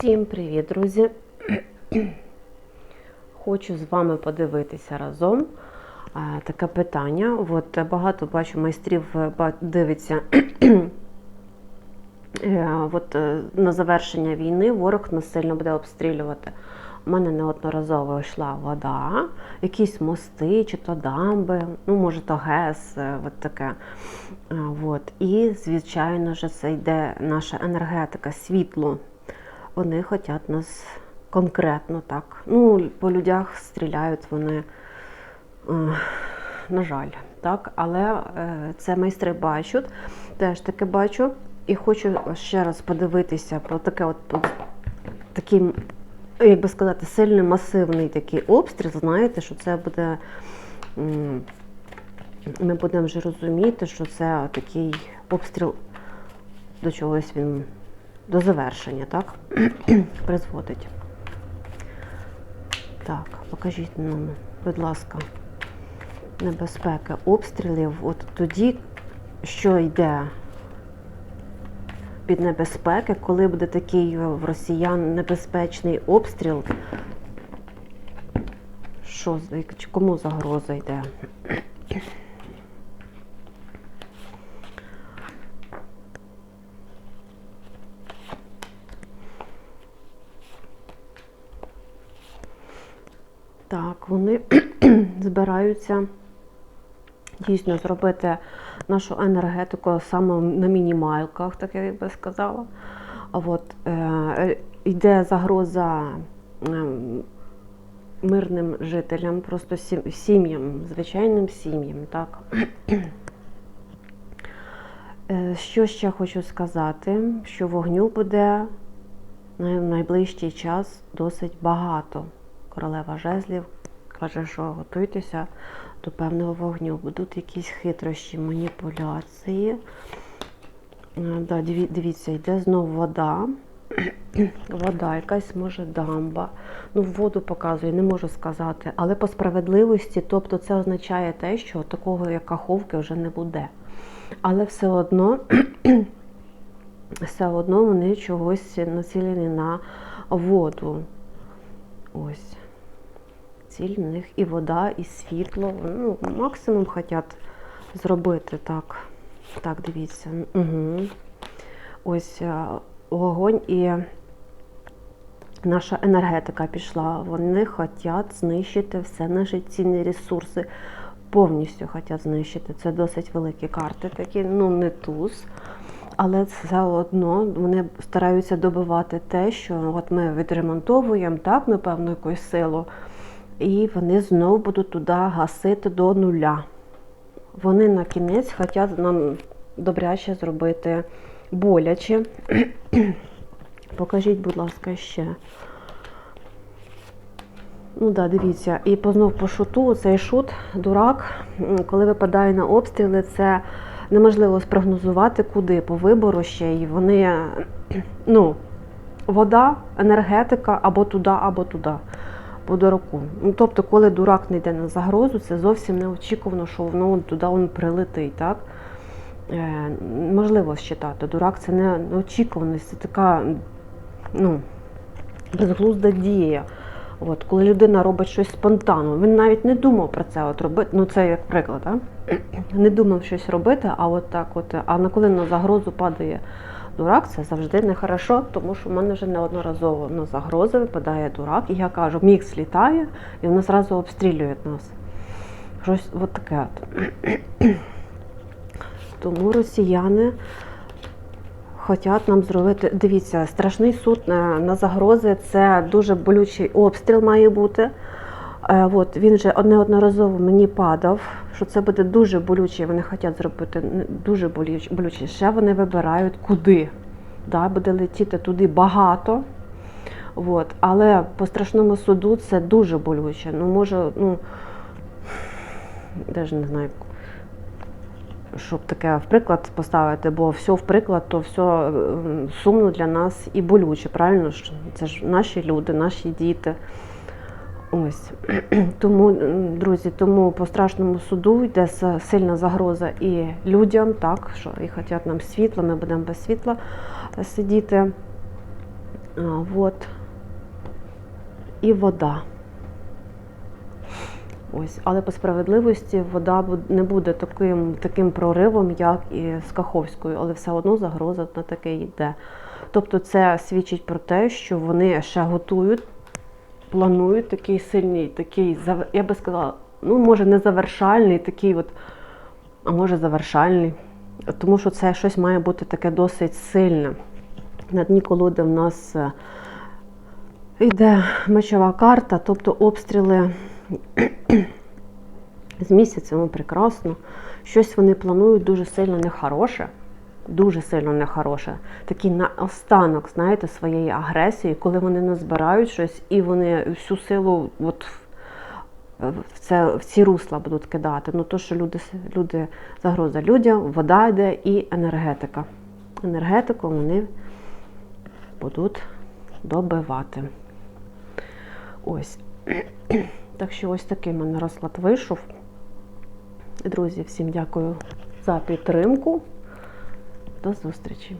Всім привіт, друзі! Хочу з вами подивитися разом е, таке питання. От е, багато бачу майстрів е, дивиться. От на завершення війни ворог нас сильно буде обстрілювати. У мене неодноразово йшла вода, якісь мости чи то дамби, ну може то ГЕС, от таке. От. І, звичайно ж, це йде наша енергетика, світло. Вони хочуть нас конкретно так. Ну, по людях стріляють вони, е, на жаль, так. Але е, це майстри бачать, теж таке бачу. І хочу ще раз подивитися про таке от такий, як би сказати, сильний масивний такий обстріл. Знаєте, що це буде. Ми будемо вже розуміти, що це такий обстріл до чогось він до завершення, так? Призводить. Так, покажіть нам, будь ласка, небезпека обстрілів. От тоді, що йде під небезпеки, коли буде такий в росіян небезпечний обстріл, що кому загроза йде? Так, вони збираються дійсно зробити нашу енергетику саме на мінімалках, так я би сказала. От е, йде загроза е, мирним жителям, просто сім'ям, звичайним сім'ям, так. Е, Що ще хочу сказати, що вогню буде в найближчий час досить багато. Королева жезлів каже, що готуйтеся до певного вогню. Будуть якісь хитрощі, маніпуляції. Е, Да, дивіться, йде знову вода. Вода, якась може дамба. Ну, воду показує, не можу сказати. Але по справедливості, тобто це означає те, що такого як каховки вже не буде. Але все одно, все одно вони чогось націлені на воду. Ось. Ціль в них і вода, і світло. Ну, максимум хочуть зробити так. Так, дивіться. Угу. Ось е, вогонь і наша енергетика пішла. Вони хочуть знищити все наші цінні ресурси. Повністю хочуть знищити. Це досить великі карти, такі, ну не туз. Але все одно вони стараються добивати те, що от ми відремонтовуємо так, напевно, якусь силу, і вони знову будуть туди гасити до нуля. Вони на кінець хочуть нам добряче зробити боляче. Покажіть, будь ласка, ще. Ну да, дивіться, і по- знов по шуту, цей шут, дурак, коли випадає на обстріли, це неможливо спрогнозувати, куди по вибору ще. І вони, ну, вода, енергетика або туди, або туди. По дураку. Ну, тобто, коли дурак не йде на загрозу, це зовсім неочікувано, що воно туди він прилетить. Так? Е, можливо считати. Дурак це не неочікуваність, це така ну, безглузда дія. От, коли людина робить щось спонтанно, він навіть не думав про це от робити. Ну це як приклад, а? не думав щось робити, а от так от. А на коли на загрозу падає дурак, це завжди нехорошо, тому що в мене вже неодноразово на загрози випадає дурак, і я кажу, мікс літає, і вони зразу обстрілюють нас. Щось от таке. От. Тому росіяни хочуть нам зробити. Дивіться, страшний суд на, на загрози це дуже болючий обстріл має бути. Е, от, він вже неодноразово мені падав, що це буде дуже болюче. Вони хочуть зробити дуже болюч- болюче. Ще вони вибирають куди. Да, буде летіти туди багато. От. Але по страшному суду це дуже болюче. Ну, може, ну, навіть не знаю, щоб таке в приклад поставити, бо все в приклад, то все сумно для нас і болюче, правильно? Це ж наші люди, наші діти. Ось. Тому, друзі, тому по страшному суду йде сильна загроза і людям, так, що і хочуть нам світла, ми будемо без світла сидіти. А, от. І вода. Ось, але по справедливості вода не буде таким, таким проривом, як і з Каховською, але все одно загроза на таке йде. Тобто це свідчить про те, що вони ще готують, планують такий сильний, такий, я би сказала, ну, може, не завершальний, такий от, а може завершальний. Тому що це щось має бути таке досить сильне. На дні колоди в нас е, йде мечова карта, тобто обстріли з місяця, ну прекрасно. Щось вони планують дуже сильно нехороше, дуже сильно нехороше. Такий наостанок, знаєте, своєї агресії, коли вони назбирають щось і вони всю силу от в це, в ці русла будуть кидати. Ну то, що люди, люди загроза людям, вода йде і енергетика. Енергетику вони будуть добивати. Ось. Так що ось такий в мене розклад вийшов. Друзі, всім дякую за підтримку. До зустрічі!